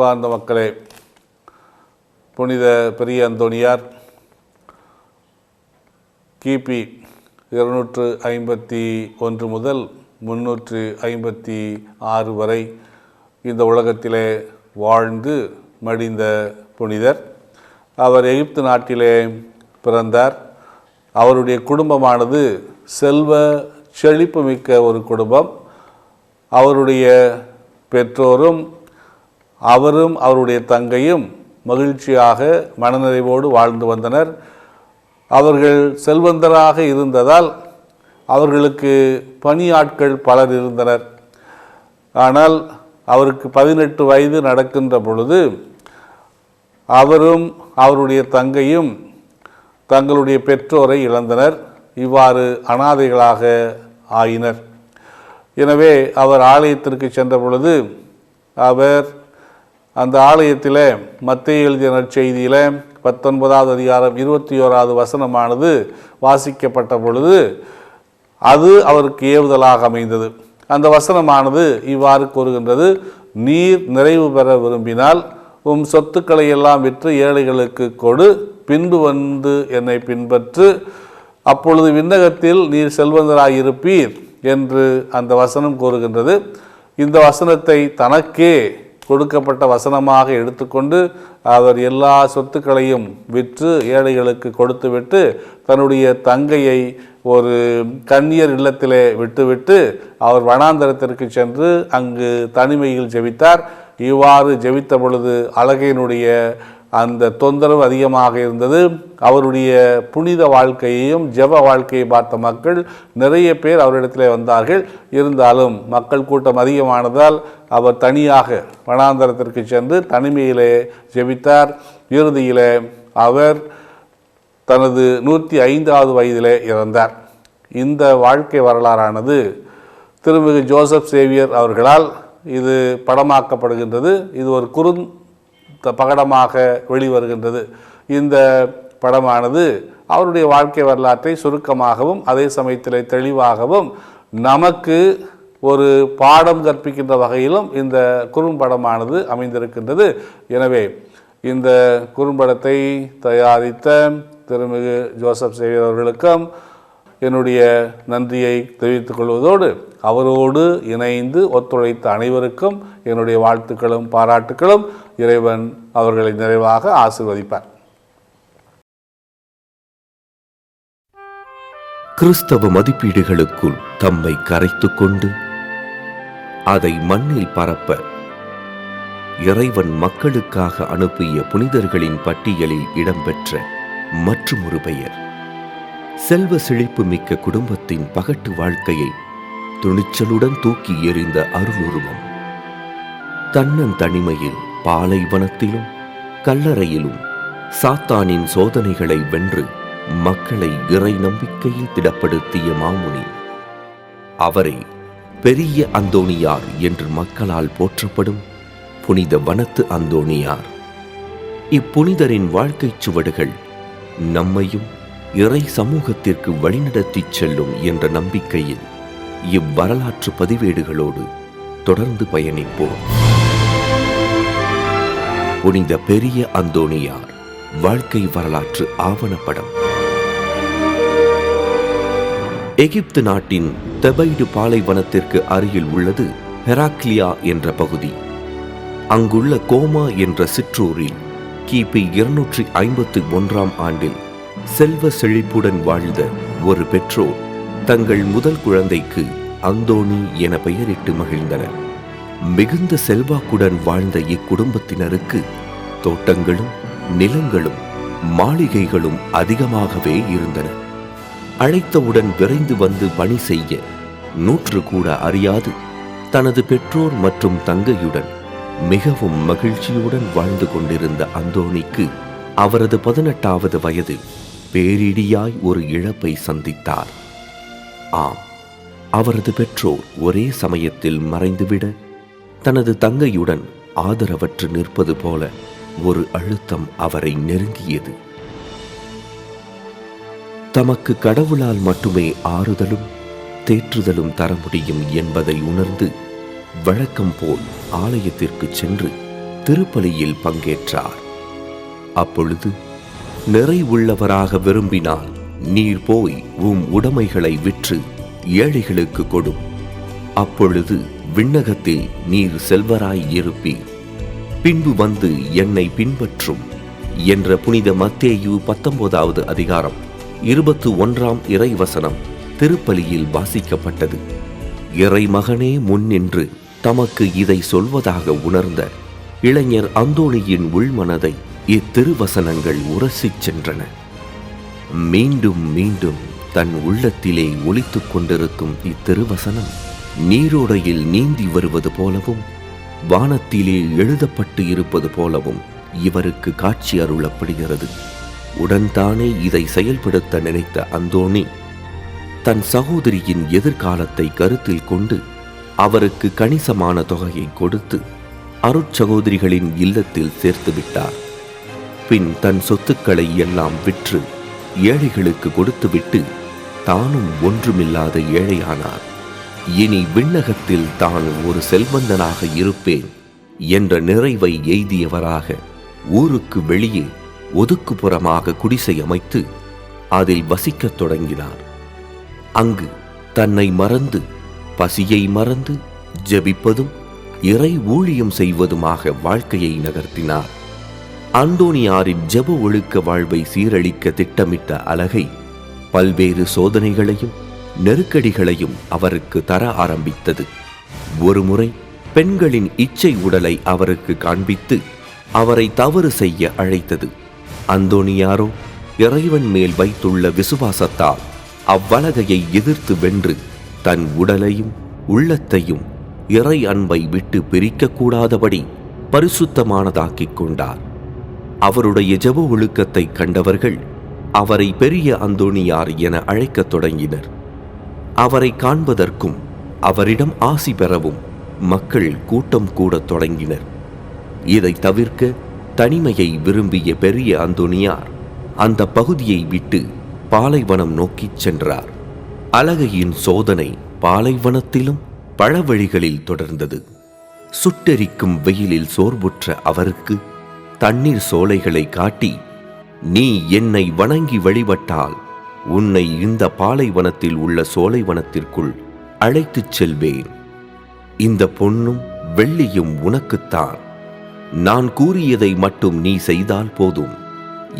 அன்பார்ந்த மக்களே புனித பெரிய அந்தோணியார் கிபி இருநூற்று ஐம்பத்தி ஒன்று முதல் முன்னூற்று ஐம்பத்தி ஆறு வரை இந்த உலகத்திலே வாழ்ந்து மடிந்த புனிதர். அவர் எகிப்து நாட்டிலே பிறந்தார். அவருடைய குடும்பமானது செல்வ செழிப்புமிக்க ஒரு குடும்பம். அவருடைய பெற்றோரும் அவரும் அவருடைய தங்கையும் மகிழ்ச்சியாக மனநிறைவோடு வாழ்ந்து வந்தனர். அவர்கள் செல்வந்தராக இருந்ததால் அவர்களுக்கு பணியாட்கள் பலர் இருந்தனர். ஆனால் அவருக்கு பதினெட்டு வயது நடக்கின்ற பொழுது அவரும் அவருடைய தங்கையும் தங்களுடைய பெற்றோரை இழந்தனர். இவ்வாறு அனாதைகளாக ஆயினர். எனவே அவர் ஆலயத்திற்கு சென்ற பொழுது அவர் அந்த ஆலயத்தில் மத்திய எழுதிய நற்செய்தியில் பத்தொன்பதாவது அதிகாரம் இருபத்தி ஓராவது வசனமானது வாசிக்கப்பட்ட பொழுது அது அவருக்கு ஏவுதலாக அமைந்தது. அந்த வசனமானது இவ்வாறு கூறுகின்றது நீர் நிறைவு பெற விரும்பினால் உம் சொத்துக்களை எல்லாம் விற்று ஏழைகளுக்கு கொடு பின்பு வந்து என்னை பின்பற்று அப்பொழுது விண்ணகத்தில் நீர் செல்வந்தராயிருப்பீர் என்று அந்த வசனம் கூறுகின்றது. இந்த வசனத்தை தனக்கே கொடுக்கப்பட்ட வசனமாக எடுத்துக்கொண்டு அவர் எல்லா சொத்துக்களையும் விற்று ஏழைகளுக்கு கொடுத்துவிட்டு தன்னுடைய தங்கையை ஒரு கன்னியர் இல்லத்திலே விட்டுவிட்டு அவர் வனாந்தரத்திற்கு சென்று அங்கு தனிமையில் ஜெபித்தார். இவ்வாறு ஜெபித்த பொழுது அழகையினுடைய அந்த தொந்தரவு அதிகமாக இருந்தது. அவருடைய புனித வாழ்க்கையையும் ஜெப வாழ்க்கையை பார்த்த மக்கள் நிறைய பேர் அவரிடத்தில் வந்தார்கள். இருந்தாலும் மக்கள் கூட்டம் அதிகமானதால் அவர் தனியாக வனாந்தரத்திற்கு சென்று தனிமையிலே ஜெபித்தார். இறுதியில் அவர் தனது நூற்றி ஐந்தாவது வயதிலே இறந்தார். இந்த வாழ்க்கை வரலாறானது திருமிகு ஜோசப் சேவியர் அவர்களால் இது படமாக்கப்படுகின்றது. இது ஒரு குறுந் பகடமாக வெளிவருகின்றது. இந்த படமானது அவருடைய வாழ்க்கை வரலாற்றை சுருக்கமாகவும் அதே சமயத்தில் தெளிவாகவும் நமக்கு ஒரு பாடம் கற்பிக்கின்ற வகையிலும் இந்த குறும்படமானது அமைந்திருக்கின்றது. எனவே இந்த குறும்படத்தை தயாரித்த திருமிகு ஜோசப் சேவியர் அவர்களுக்கும் என்னுடைய நன்றியை தெரிவித்துக் கொள்வதோடு அவரோடு இணைந்து ஒத்துழைத்த அனைவருக்கும் என்னுடைய வாழ்த்துக்களும் பாராட்டுக்களும் இறைவன் அவர்களை நிறைவாக ஆசிர்வதிப்பார். கிறிஸ்தவ மதிப்பீடுகளுக்குள் தம்மை கரைத்துக் கொண்டு அதை மண்ணில் பரப்ப இறைவன் மக்களுக்காக அனுப்பிய புனிதர்களின் பட்டியலில் இடம்பெற்ற மற்றும் ஒரு பெயர். செல்வ செழிப்பு மிக்க குடும்பத்தின் பகட்டு வாழ்க்கையை துணிச்சலுடன் தூக்கி எறிந்த அருளுருவம். தன்னன் தனிமையில் பாலைவனத்திலும் கல்லறையிலும் சாத்தானின் சோதனைகளை வென்று மக்களை இறை நம்பிக்கையில் திடப்படுத்திய மாமுனி அவரை பெரிய அந்தோணியார் என்று மக்களால் போற்றப்படும் புனித வனத்து அந்தோணியார். இப்புனிதரின் வாழ்க்கைச் சுவடுகள் நம்மையும் இறை சமூகத்திற்கு வழிநடத்தி செல்லும் என்ற நம்பிக்கையில் இவ்வரலாற்று பதிவேடுகளோடு தொடர்ந்து பயணிப்போம். புனித பெரிய அந்தோணியார் வாழ்க்கை வரலாற்று ஆவணப்படம். எகிப்து நாட்டின் தெபைடு பாலைவனத்திற்கு அருகில் உள்ளது ஹெராக்லியா என்ற பகுதி. அங்குள்ள கோமா என்ற சிற்றூரில் கிபி இருநூற்றி ஐம்பத்தி ஒன்றாம் ஆண்டில் செல்வ செழிப்புடன் வாழ்ந்த ஒரு பெற்றோர் தங்கள் முதல் குழந்தைக்கு அந்தோணி என பெயரிட்டு மகிழ்ந்தனர். மிகுந்த செல்வாக்குடன் வாழ்ந்த இக்குடும்பத்தினருக்கு தோட்டங்களும் நிலங்களும் மாளிகைகளும் அதிகமாகவே இருந்தன. அழைத்தவுடன் விரைந்து வந்து பணி செய்ய நூற்று கூட அறியாது. தனது பெற்றோர் மற்றும் தங்கையுடன் மிகவும் மகிழ்ச்சியுடன் வாழ்ந்து கொண்டிருந்த அந்தோணிக்கு அவரது பதினெட்டாவது வயதில் பேரிடியாய் ஒரு இழப்பை சந்தித்தார். ஆம் அவரது பெற்றோர் ஒரே சமயத்தில் மறைந்துவிட தனது தங்கையுடன் ஆதரவற்று நிற்பது போல ஒரு அழுத்தம் அவரை நெருங்கியது. தமக்கு கடவுளால் மட்டுமே ஆறுதலும் தேற்றுதலும் தர முடியும் என்பதை உணர்ந்து வழக்கம் போல் ஆலயத்திற்கு சென்று திருப்பலியில் பங்கேற்றார். அப்பொழுது நிறைவுள்ளவராக விரும்பினால் நீர் போய் உம் உடைமைகளை விற்று ஏழைகளுக்கு கொடும் அப்பொழுது விண்ணகத்தில் நீர் செல்வராய் இருப்பீர் பின்பு வந்து என்னை பின்பற்றும் என்ற புனித மத்தேயு பத்தொன்பதாவது அதிகாரம் இருபத்து ஒன்றாம் இறைவசனம் திருப்பலியில் வாசிக்கப்பட்டது. இறைமகனே முன்னின்று தமக்கு இதை சொல்வதாக உணர்ந்த இளைஞர் அந்தோணியின் உள்மனதை இத்திருவசனங்கள் உரசிச் சென்றன. மீண்டும் மீண்டும் தன் உள்ளத்திலே ஒலித்துக் கொண்டிருக்கும் இத்திருவசனம் நீரோடையில் நீந்தி வருவது போலவும் வானத்திலே எழுதப்பட்டு இருப்பது போலவும் இவருக்கு காட்சி அருளப்படுகிறது. உடன்தானே இதை செயல்படுத்த நினைத்த அந்தோணி தன் சகோதரியின் எதிர்காலத்தை கருத்தில் கொண்டு அவருக்கு கணிசமான தொகையை கொடுத்து அருட்சகோதரிகளின் இல்லத்தில் சேர்த்து விட்டார் பின் தன் சொத்துக்களை எல்லாம் விற்று ஏழைகளுக்கு கொடுத்துவிட்டு தானும் ஒன்றுமில்லாத ஏழையானார். இனி விண்ணகத்தில் தான் ஒரு செல்வந்தனாக இருப்பேன் என்ற நிறைவை எய்தியவராக ஊருக்கு வெளியே ஒதுக்குப்புறமாக குடிசை அமைத்து அதில் வசிக்கத் தொடங்கினார். அங்கு தன்னை மறந்து பசியை மறந்து ஜெபிப்பதும் இறை ஊழியம் செய்வதுமாக வாழ்க்கையை நகர்த்தினார். அந்தோனியாரின் ஜப ஒழுக்க வாழ்வை சீரழிக்க திட்டமிட்ட அழகை பல்வேறு சோதனைகளையும் நெருக்கடிகளையும் அவருக்கு தர ஆரம்பித்தது. ஒருமுறை பெண்களின் இச்சை உடலை அவருக்கு காண்பித்து அவரை தவறு செய்ய அழைத்தது. அந்தோனியாரோ இறைவன் மேல் வைத்துள்ள விசுவாசத்தால் அவ்வலகையை எதிர்த்து வென்று தன் உடலையும் உள்ளத்தையும் இறை அன்பை விட்டு பிரிக்கக்கூடாதபடி பரிசுத்தமானதாக்கிக் கொண்டார். அவருடைய ஜப ஒழுக்கத்தை கண்டவர்கள் அவரை பெரிய அந்தோணியார் என அழைக்கத் தொடங்கினர். அவரை காண்பதற்கும் அவரிடம் ஆசி பெறவும் மக்கள் கூட்டம் கூடத் தொடங்கினர். இதை தவிர்க்க தனிமையை விரும்பிய பெரிய அந்தோணியார் அந்த பகுதியை விட்டு பாலைவனம் நோக்கிச் சென்றார். அழகையின் சோதனை பாலைவனத்திலும் பழவழிகளில் தொடர்ந்தது. சுட்டெரிக்கும் வெயிலில் சோர்வுற்ற அவருக்கு தண்ணீர் சோலைகளை காட்டி நீ என்னை வணங்கி வழிபட்டால் உன்னை இந்த பாலைவனத்தில் உள்ள சோலைவனத்திற்குள் அழைத்துச் செல்வேன். இந்த பொன்னும் வெள்ளியும் உனக்குத்தான் நான் கூறியதை மட்டும் நீ செய்தால் போதும்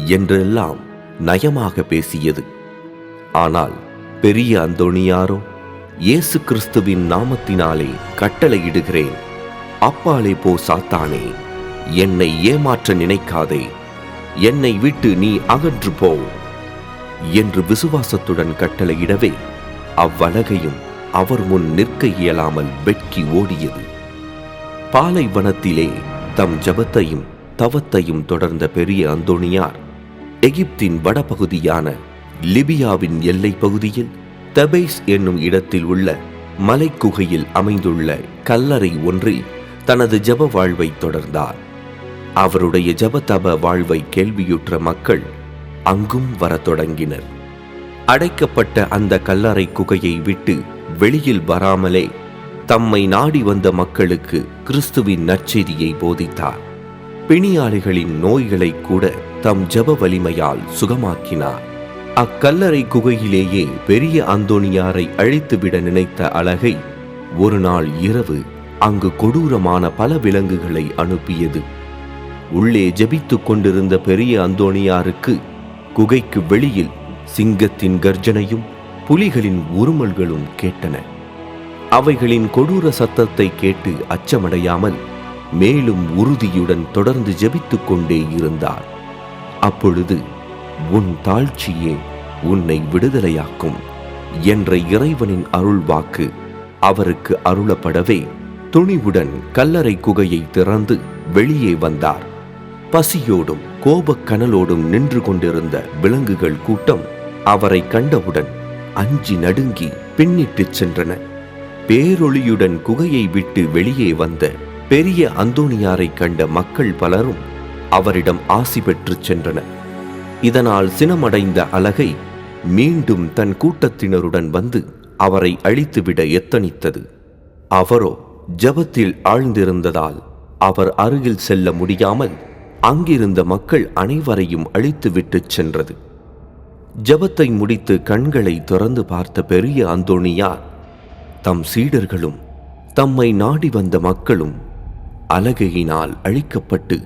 என்றெல்லாம் நயமாக பேசியது. ஆனால் பெரிய அந்தோணியாரோ இயேசு கிறிஸ்துவின் நாமத்தினாலே கட்டளையிடுகிறேன். அப்பாலே போ சாத்தானே! என்னை ஏமாற்ற நினைக்காதே. என்னை விட்டு நீ அகன்று போ என்று விசுவாசத்துடன் கட்டளையிடவே அவ்வலகையும் அவர் முன் நிற்க இயலாமல் வெட்கி ஓடியது. பாலைவனத்திலே தம் ஜபத்தையும் தவத்தையும் தொடர்ந்த பெரிய அந்தோணியார் எகிப்தின் வடபகுதியான லிபியாவின் எல்லை பகுதியில் தபேஸ் என்னும் இடத்தில் உள்ள மலைக்குகையில் அமைந்துள்ள கல்லறை ஒன்றில் தனது ஜப வாழ்வை தொடர்ந்தார். அவருடைய ஜபதப வாழ்வை கேள்வியுற்ற மக்கள் அங்கும் வரத் தொடங்கினர். அடைக்கப்பட்ட அந்த கல்லறை குகையை விட்டு வெளியில் வராமலே தம்மை நாடி வந்த மக்களுக்கு கிறிஸ்துவின் நற்செய்தியை போதித்தார். பிணியாளிகளின் நோய்களை கூட தம் ஜப வலிமையால் சுகமாக்கினார். அக்கல்லறை குகையிலேயே பெரிய அந்தோணியாரை அழித்துவிட நினைத்த அழகை ஒரு நாள் இரவு அங்கு கொடூரமான பல விலங்குகளை அனுப்பியது உள்ளே ஜெபித்துக் கொண்டிருந்த பெரிய அந்தோணியாருக்கு குகைக்கு வெளியில் சிங்கத்தின் கர்ஜனையும் புலிகளின் உருமல்களும் கேட்டன. அவைகளின் கொடூர சத்தத்தை கேட்டு அச்சமடையாமல் மேலும் உறுதியுடன் தொடர்ந்து ஜெபித்துக் கொண்டே இருந்தார். அப்பொழுது உன் தாழ்ச்சியே உன்னை விடுதலையாக்கும் என்ற இறைவனின் அருள் வாக்கு அவருக்கு அருளப்படவே துணிவுடன் கல்லறை குகையை திறந்து வெளியே வந்தார். பசியோடும் கோபக் கனலோடும் நின்று கொண்டிருந்த விலங்குகள் கூட்டம் அவரை கண்டவுடன் அஞ்சி நடுங்கி பின்னிட்டுச் சென்றன. பேரொளியுடன் குகையை விட்டு வெளியே வந்த பெரிய அந்தோணியாரை கண்ட மக்கள் பலரும் அவரிடம் ஆசி பெற்றுச் சென்றனர். இதனால் சினமடைந்த அழகை மீண்டும் தன் கூட்டத்தினருடன் வந்து அவரை அழித்துவிட எத்தனித்தது. அவரோ ஜபத்தில் ஆழ்ந்திருந்ததால் அவர் அருகில் செல்ல முடியாமல் அங்கிருந்த மக்கள் அனைவரையும் அழித்துவிட்டுச் சென்றது. ஜெபத்தை முடித்து கண்களை திறந்து பார்த்த பெரிய அந்தோணியார் தம் சீடர்களும் தம்மை நாடி வந்த மக்களும் அலகையினால் அழிக்கப்பட்டு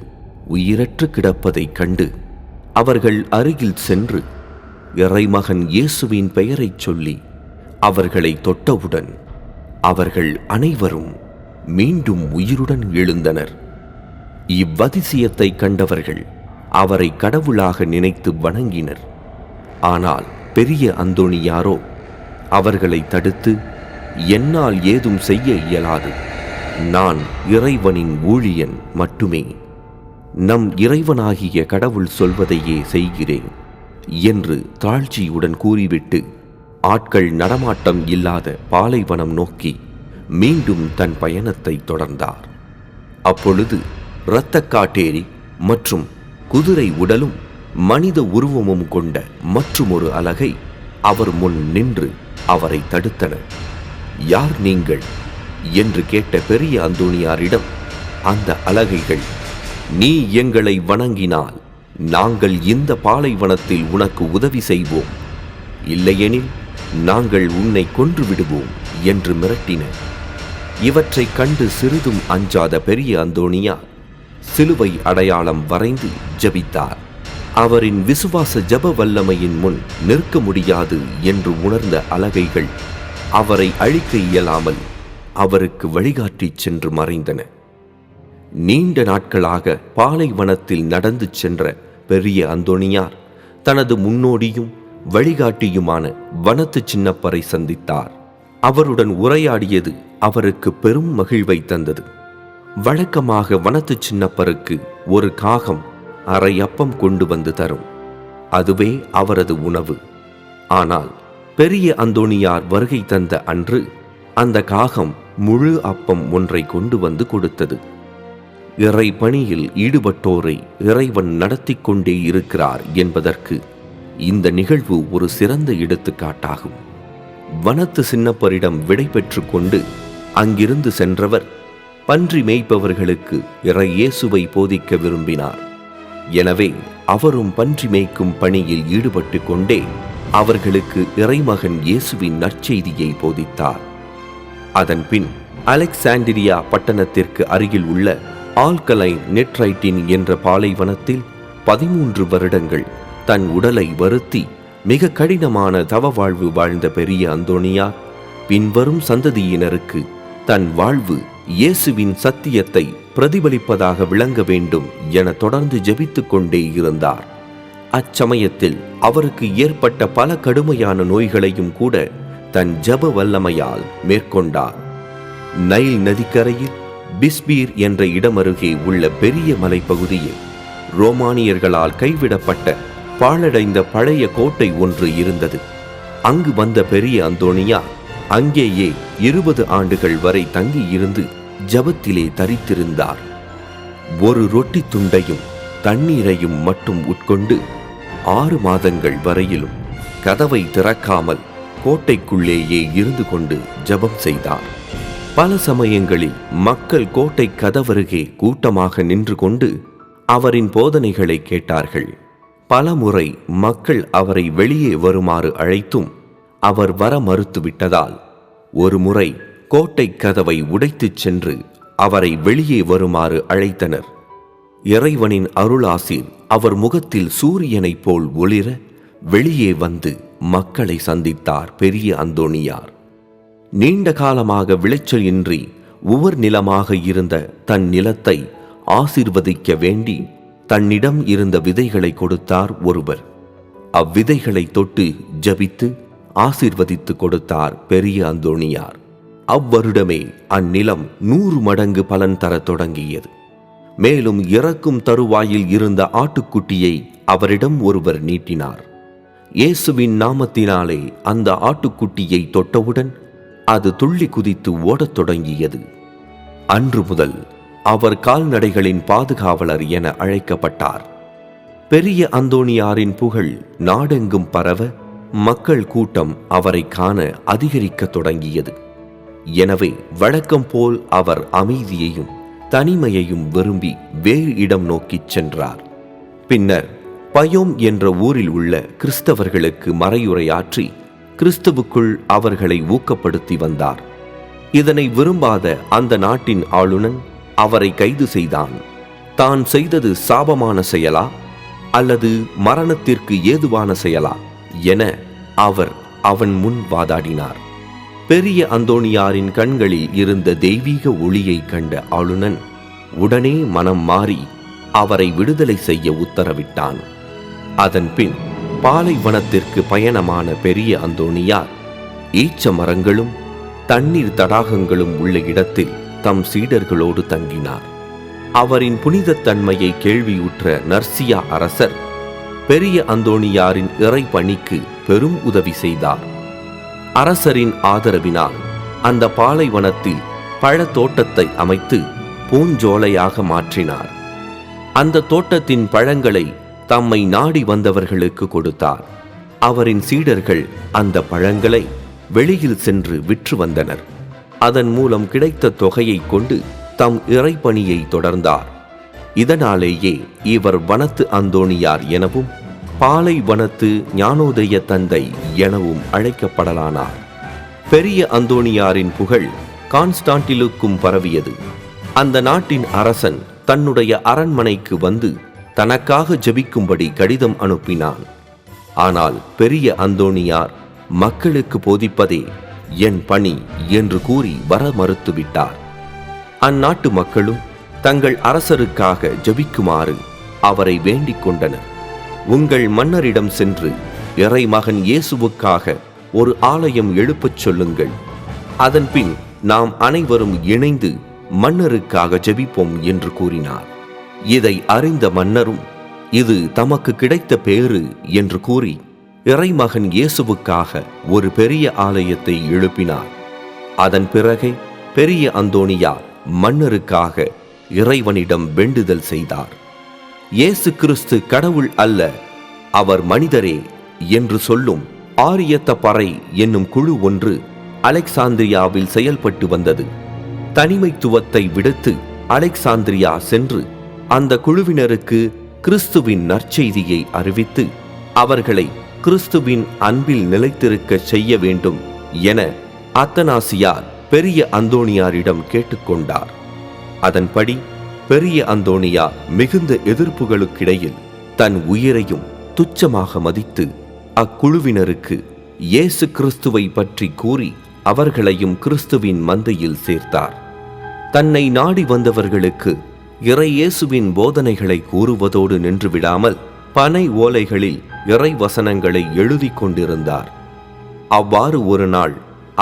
உயிரற்று கிடப்பதைக் கண்டு அவர்கள் அருகில் சென்று இறைமகன் இயேசுவின் பெயரைச் சொல்லி அவர்களை தொட்டவுடன் அவர்கள் அனைவரும் மீண்டும் உயிருடன் எழுந்தனர். இவ்வதிசயத்தை கண்டவர்கள் அவரை கடவுளாக நினைத்து வணங்கினர். ஆனால் பெரிய அந்தோணியாரோ அவர்களை தடுத்து என்னால் ஏதும் செய்ய இயலாது. நான் இறைவனின் ஊழியன் மட்டுமே. நம் இறைவனாகிய கடவுள் சொல்வதையே செய்கிறேன் என்று தாழ்ச்சியுடன் கூறிவிட்டு ஆட்கள் நடமாட்டம் இல்லாத பாலைவனம் நோக்கி மீண்டும் தன் பயணத்தை தொடர்ந்தார். அப்பொழுது இரத்தக்காட்டேரி மற்றும் குதிரை உடலும் மனித உருவமும் கொண்ட மற்றுமொரு அலகை அவர் முன் நின்று அவரை தடுத்தன யார் நீங்கள்? என்று கேட்ட பெரிய அந்தோணியாரிடம் அந்த அலகைகள் நீ எங்களை வணங்கினால் நாங்கள் இந்த பாலைவனத்தில் உனக்கு உதவி செய்வோம். இல்லையெனில் நாங்கள் உன்னை கொன்று விடுவோம் என்று மிரட்டின இவற்றைக் கண்டு சிறிதும் அஞ்சாத பெரிய அந்தோணியார் சிலுவை அடையாளம் வரைந்து ஜெபித்தார். அவரின் விசுவாச ஜப வல்லமையின் முன் நிற்க முடியாது என்று உணர்ந்த அலகைகள் அவரை அழிக்க இயலாமல் அவருக்கு வழிகாட்டி சென்று மறைந்தன. நீண்ட நாட்களாக பாலைவனத்தில் நடந்து சென்ற பெரிய அந்தோணியார் தனது முன்னோடியும் வழிகாட்டியுமான வனத்து சின்னப்பரை சந்தித்தார். அவருடன் உரையாடியது அவருக்கு பெரும் மகிழ்வை தந்தது. வழக்கமாக வனத்து சின்னப்பருக்கு ஒரு காகம் அரை அப்பம் கொண்டு வந்து தரும். அதுவே அவரது உணவு. ஆனால் பெரிய அந்தோணியார் வருகை தந்த அன்று அந்த காகம் முழு அப்பம் ஒன்றை கொண்டு வந்து கொடுத்தது. இறை பணியில் ஈடுபட்டோரை இறைவன் நடத்தி கொண்டே இருக்கிறார் என்பதற்கு இந்த நிகழ்வு ஒரு சிறந்த எடுத்துக்காட்டாகும். வனத்து சின்னப்பரிடம் விடை கொண்டு அங்கிருந்து சென்றவர் பன்றி மேய்ப்பவர்களுக்கு இறை இயேசுவை போதிக்க விரும்பினார். எனவே அவரும் பன்றி மேய்க்கும் பணியில் ஈடுபட்டு கொண்டே அவர்களுக்கு இறைமகன் இயேசுவின் நற்செய்தியை போதித்தார். அதன்பின் அலெக்சாண்டிரியா பட்டணத்திற்கு அருகில் உள்ள ஆல்கலைன் நெட்ரைட்டின் என்ற பாலைவனத்தில் பதிமூன்று வருடங்கள் தன் உடலை வருத்தி மிக கடினமான தவ வாழ்வு வாழ்ந்த பெரிய அந்தோனியார் பின்வரும் சந்ததியினருக்கு தன் வாழ்வு இயேசுவின் சத்தியத்தை பிரதிபலிப்பதாக விளங்க வேண்டும் என தொடர்ந்து ஜெபித்துக் கொண்டே இருந்தார். அச்சமயத்தில் அவருக்கு ஏற்பட்ட பல கடுமையான நோய்களையும் கூட தன் ஜப வல்லமையால் மேற்கொண்டார். நைல் நதிக்கரையில் பிஸ்பீர் என்ற இடமருகே உள்ள பெரிய மலைப்பகுதியில் ரோமானியர்களால் கைவிடப்பட்ட பாழடைந்த பழைய கோட்டை ஒன்று இருந்தது. அங்கு வந்த பெரிய அந்தோணியா அங்கேயே இருபது ஆண்டுகள் வரை தங்கியிருந்து ஜபத்திலே தரித்திருந்தார். ஒரு ரொட்டி துண்டையும் தண்ணீரையும் மட்டும் உட்கொண்டு ஆறு மாதங்கள் வரையிலும் கதவை திறக்காமல் கோட்டைக்குள்ளேயே இருந்து கொண்டு ஜெபம் செய்தார். பல சமயங்களில் மக்கள் கோட்டை கதவருகே கூட்டமாக நின்று கொண்டு அவரின் போதனைகளை கேட்டார்கள். பலமுறை மக்கள் அவரை வெளியே வருமாறு அழைத்தும் அவர் வர மறுத்துவிட்டதால் ஒருமுறை கோட்டை கதவை உடைத்துச் சென்று அவரை வெளியே வருமாறு அழைத்தனர். இறைவனின் அருளாசீர் அவர் முகத்தில் சூரியனைப் போல் ஒளிர வெளியே வந்து மக்களை சந்தித்தார் பெரிய அந்தோணியார். நீண்ட காலமாக விளைச்சல் இன்றி உவர் நிலமாக இருந்த தன் நிலத்தை ஆசிர்வதிக்க வேண்டி தன்னிடம் இருந்த விதைகளை கொடுத்தார் ஒருவர். அவ்விதைகளை தொட்டு ஜபித்து ஆசிர்வதித்து கொடுத்தார் பெரிய அந்தோணியார். அவ்வருடமே அந்நிலம் நூறு மடங்கு பலன் தரத் தொடங்கியது. மேலும் இறக்கும் தருவாயில் இருந்த ஆட்டுக்குட்டியை அவரிடம் ஒருவர் நீட்டினார். இயேசுவின் நாமத்தினாலே அந்த ஆட்டுக்குட்டியை தொட்டவுடன் அது துள்ளி குதித்து ஓடத் தொடங்கியது. அன்று முதல் அவர் கால்நடைகளின் பாதுகாவலர் என அழைக்கப்பட்டார். பெரிய அந்தோணியாரின் புகழ் நாடெங்கும் பரவ மக்கள் கூட்டம் அவரை காண அதிகரிக்கத் தொடங்கியது. எனவே வழக்கம் போல் அவர் அமைதியையும் தனிமையையும் விரும்பி வேறு இடம் நோக்கிச் சென்றார். பின்னர் பயோம் என்ற ஊரில் உள்ள கிறிஸ்தவர்களுக்கு மறையுரையாற்றி கிறிஸ்துவுக்குள் அவர்களை ஊக்கப்படுத்தி வந்தார். இதனை விரும்பாத அந்த நாட்டின் ஆளுநன் அவரை கைது செய்தான். தான் செய்தது சாபமான செயலா அல்லது மரணத்திற்கு ஏதுவான செயலா? என அவர் அவன் முன் வாதாடினார். பெரிய அந்தோணியாரின் கண்களில் இருந்த தெய்வீக ஒளியை கண்ட ஆளுநன் உடனே மனம் மாறி அவரை விடுதலை செய்ய உத்தரவிட்டான். அதன்பின் பாலைவனத்திற்கு பயணமான பெரிய அந்தோணியார் ஈச்ச மரங்களும் தண்ணீர் தடாகங்களும் உள்ள இடத்தில் தம் சீடர்களோடு தங்கினார். அவரின் புனிதத்தன்மையை கேள்வியுற்ற நர்சியா அரசர் பெரிய அந்தோணியாரின் இறை பணிக்கு பெரும் உதவி செய்தார். அரசரின் ஆதரவினால் அந்த பாலைவனத்தில் பழ தோட்டத்தை அமைத்து பூஞ்சோலையாக மாற்றினார். அந்த தோட்டத்தின் பழங்களை தம்மை நாடி வந்தவர்களுக்கு கொடுத்தார். அவரின் சீடர்கள் அந்த பழங்களை வெளியில் சென்று விற்று வந்தனர். அதன் மூலம் கிடைத்த தொகையை கொண்டு தம் இறைப்பணியை தொடர்ந்தார். இதனாலேயே இவர் வனத்து அந்தோணியார் எனவும் பாலை வனத்து ஞானோதய தந்தை எனவும் அழைக்கப்படலானார். பெரிய அந்தோணியாரின் புகழ் கான்ஸ்டாண்டிலுக்கும் பரவியது. அந்த நாட்டின் அரசன் தன்னுடைய அரண்மனைக்கு வந்து தனக்காக ஜெபிக்கும்படி கடிதம் அனுப்பினான். ஆனால் பெரிய அந்தோணியார் மக்களுக்கு போதிப்பதே என் பணி என்று கூறி வர மறுத்துவிட்டார். அந்நாட்டு மக்களும் தங்கள் அரசருக்காக ஜெபிக்குமாறு அவரை வேண்டிக் கொண்டனர். உங்கள் மன்னரிடம் சென்று இறைமகன் இயேசுவுக்காக ஒரு ஆலயம் எழுப்பச் சொல்லுங்கள். அதன்பின் நாம் அனைவரும் இணைந்து மன்னருக்காக ஜெபிப்போம் என்று கூறினார். இதை அறிந்த மன்னரும் இது தமக்கு கிடைத்த பேறு என்று கூறி இறைமகன் இயேசுவுக்காக ஒரு பெரிய ஆலயத்தை எழுப்பினார். அதன் பிறகே பெரிய அந்தோணியார் மன்னருக்காக இறைவனிடம் வேண்டுதல் செய்தார். இயேசு கிறிஸ்து கடவுள் அல்ல அவர் மனிதரே என்று சொல்லும் ஆரியத்த பறை என்னும் குழு ஒன்று அலெக்சாந்திரியாவில் செயல்பட்டு வந்தது. தனிமைத்துவத்தை விடுத்து அலெக்சாந்திரியா சென்று அந்த குழுவினருக்கு கிறிஸ்துவின் நற்செய்தியை அறிவித்து அவர்களை கிறிஸ்துவின் அன்பில் நிலைத்திருக்க செய்ய வேண்டும் என அத்தனாசியார் பெரிய அந்தோணியாரிடம் கேட்டுக்கொண்டார். அதன்படி பெரிய அந்தோனியா மிகுந்த எதிர்ப்புகளுக்கிடையில் தன் உயிரையும் துச்சமாக மதித்து அக்குழுவினருக்கு இயேசு கிறிஸ்துவை பற்றி கூறி அவர்களையும் கிறிஸ்துவின் மந்தையில் சேர்த்தார். தன்னை நாடி வந்தவர்களுக்கு இறை இயேசுவின் போதனைகளை கூறுவதோடு நின்றுவிடாமல் பனை ஓலைகளில் இறை வசனங்களை எழுதி கொண்டிருந்தார். அவ்வாறு ஒரு நாள்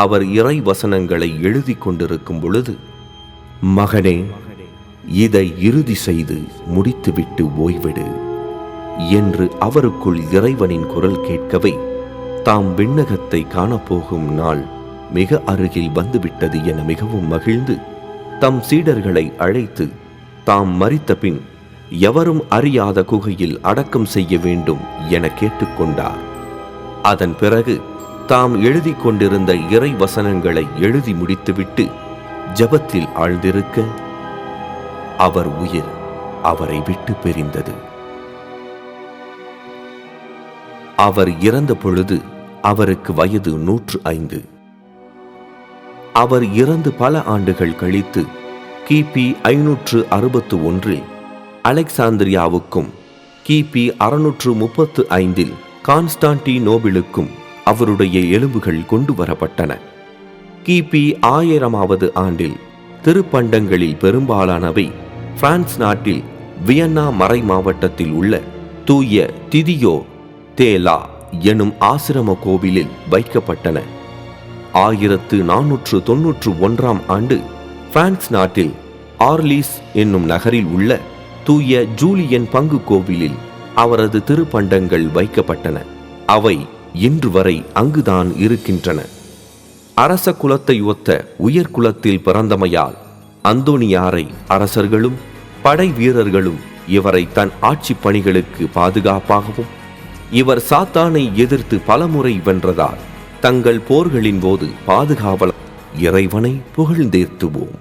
அவர் இறை வசனங்களை எழுதி கொண்டிருக்கும் பொழுது மகனே இதை இறுதி செய்து முடித்துவிட்டு ஓய்விடு. என்று அவருக்குள் இறைவனின் குரல் கேட்கவே தாம் விண்ணகத்தை காணப்போகும் நாள் மிக அருகில் வந்துவிட்டது என மிகவும் மகிழ்ந்து தம் சீடர்களை அழைத்து தாம் மறித்த பின் எவரும் அறியாத குகையில் அடக்கம் செய்ய வேண்டும் என கேட்டுக்கொண்டார். அதன் பிறகு தாம் எழுதி கொண்டிருந்த இறை வசனங்களை எழுதி முடித்துவிட்டு ஜெபத்தில் ஆழ்ந்திருக்க அவர் உயிர் அவரை விட்டு பிரிந்தது. அவர் இறந்த பொழுது அவருக்கு வயது நூற்று ஐந்து. அவர் இறந்து பல ஆண்டுகள் கழித்து கிபி ஐநூற்று அறுபத்து ஒன்றில் அலெக்சாந்திரியாவுக்கும் கிபி அறுநூற்று முப்பத்து ஐந்தில் கான்ஸ்டான்டினோபிளுக்கும் அவருடைய எலும்புகள் கொண்டு வரப்பட்டன. கிபி ஆயிரமாவது ஆண்டில் திருப்பண்டங்களில் பெரும்பாலானவை பிரான்ஸ் நாட்டில் வியன்னா மறை மாவட்டத்தில் உள்ள தூய திதியோ தேலா எனும் ஆசிரம கோவிலில் வைக்கப்பட்டன. ஆயிரத்து நானூற்று தொன்னூற்று ஒன்றாம் ஆண்டு பிரான்ஸ் நாட்டில் ஆர்லீஸ் என்னும் நகரில் உள்ள தூய ஜூலியன் பங்கு கோவிலில் அவரது திருப்பண்டங்கள் வைக்கப்பட்டன. அவை இன்று வரை அங்குதான் இருக்கின்றன. அரச குலத்தை ஒத்த உயர் குலத்தில் பிறந்தமையால் அந்தோணியாரை அரசர்களும் படை வீரர்களும் இவரை தன் ஆட்சி பணிகளுக்கு பாதுகாப்பாகவும் இவர் சாத்தானை எதிர்த்து பலமுறை வென்றதால் தங்கள் போர்களின் போது பாதுகாவல இறைவனை புகழ்ந்தேத்துவோம்